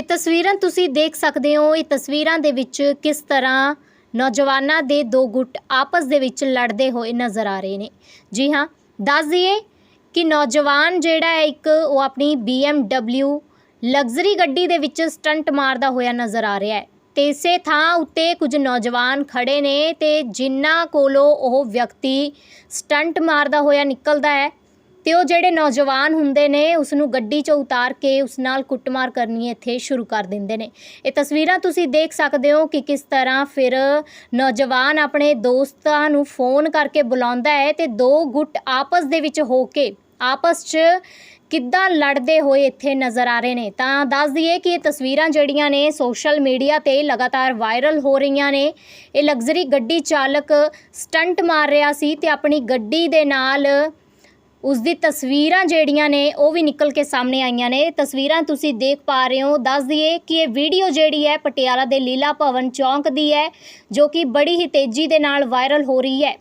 ਇਹ ਤਸਵੀਰਾਂ ਤੁਸੀਂ ਦੇਖ ਸਕਦੇ ਹੋ, ਇਹ ਤਸਵੀਰਾਂ ਦੇ ਵਿੱਚ ਕਿਸ ਤਰ੍ਹਾਂ ਨੌਜਵਾਨਾਂ ਦੇ ਦੋ ਗੁੱਟ ਆਪਸ ਦੇ ਵਿੱਚ ਲੜਦੇ ਹੋਏ ਨਜ਼ਰ ਆ ਰਹੇ ਨੇ। ਜੀ ਹਾਂ, ਦੱਸ ਦਈਏ ਕਿ ਨੌਜਵਾਨ ਜਿਹੜਾ ਹੈ ਇੱਕ, ਉਹ ਆਪਣੀ BMW ਲਗਜ਼ਰੀ ਗੱਡੀ ਦੇ ਵਿੱਚ ਸਟੰਟ ਮਾਰਦਾ ਹੋਇਆ ਨਜ਼ਰ ਆ ਰਿਹਾ ਹੈ। ਤੇ ਇਸੇ ਥਾਂ ਉੱਤੇ ਕੁਝ ਨੌਜਵਾਨ ਖੜੇ ਨੇ ਤੇ ਜਿਨ੍ਹਾਂ ਕੋਲੋਂ ਉਹ ਵਿਅਕਤੀ ਸਟੰਟ ਮਾਰਦਾ ਹੋਇਆ ਨਿਕਲਦਾ ਹੈ ਤੇ ਉਹ ਜਿਹੜੇ ਨੌਜਵਾਨ ਹੁੰਦੇ ਨੇ ਉਸ ਨੂੰ ਗੱਡੀ 'ਚੋਂ ਉਤਾਰ ਕੇ ਉਸ ਨਾਲ ਕੁੱਟਮਾਰ ਕਰਨੀ ਇੱਥੇ ਸ਼ੁਰੂ ਕਰ ਦਿੰਦੇ ਨੇ। ਇਹ ਤਸਵੀਰਾਂ ਤੁਸੀਂ ਦੇਖ ਸਕਦੇ ਹੋ ਕਿ ਕਿਸ ਤਰ੍ਹਾਂ ਫਿਰ ਨੌਜਵਾਨ ਆਪਣੇ ਦੋਸਤਾਂ ਨੂੰ ਫੋਨ ਕਰਕੇ ਬੁਲਾਉਂਦਾ ਹੈ ਤੇ ਦੋ ਗੁੱਟ ਆਪਸ ਦੇ ਵਿੱਚ ਹੋ ਕੇ ਆਪਸ 'ਚ ਕਿੱਦਾਂ ਲੜਦੇ ਹੋਏ ਇੱਥੇ ਨਜ਼ਰ ਆ ਰਹੇ ਨੇ। ਤਾਂ ਦੱਸ ਦਈਏ ਕਿ ਇਹ ਤਸਵੀਰਾਂ ਜਿਹੜੀਆਂ ਨੇ ਸੋਸ਼ਲ ਮੀਡੀਆ ਤੇ ਲਗਾਤਾਰ ਵਾਇਰਲ ਹੋ ਰਹੀਆਂ ਨੇ। ਇਹ ਲਗਜ਼ਰੀ ਗੱਡੀ ਚਾਲਕ ਸਟੰਟ ਮਾਰ ਰਿਹਾ ਸੀ ਤੇ ਆਪਣੀ ਗੱਡੀ ਦੇ ਨਾਲ ਉਸ ਦੀ ਤਸਵੀਰਾਂ ਜਿਹੜੀਆਂ ਨੇ, ਉਹ ਵੀ ਨਿਕਲ ਕੇ ਸਾਹਮਣੇ ਆਈਆਂ ਨੇ। ਤਸਵੀਰਾਂ ਤੁਸੀਂ ਦੇਖ ਪਾ ਰਹੇ ਹੋ। ਦੱਸ ਦਈਏ ਕਿ ਇਹ ਵੀਡੀਓ ਜਿਹੜੀ ਹੈ, ਪਟਿਆਲਾ ਦੇ ਲੀਲਾ ਭਵਨ ਚੌਂਕ ਦੀ ਹੈ, ਜੋ ਕਿ ਬੜੀ ਹੀ ਤੇਜ਼ੀ ਦੇ ਨਾਲ ਵਾਇਰਲ ਹੋ ਰਹੀ ਹੈ।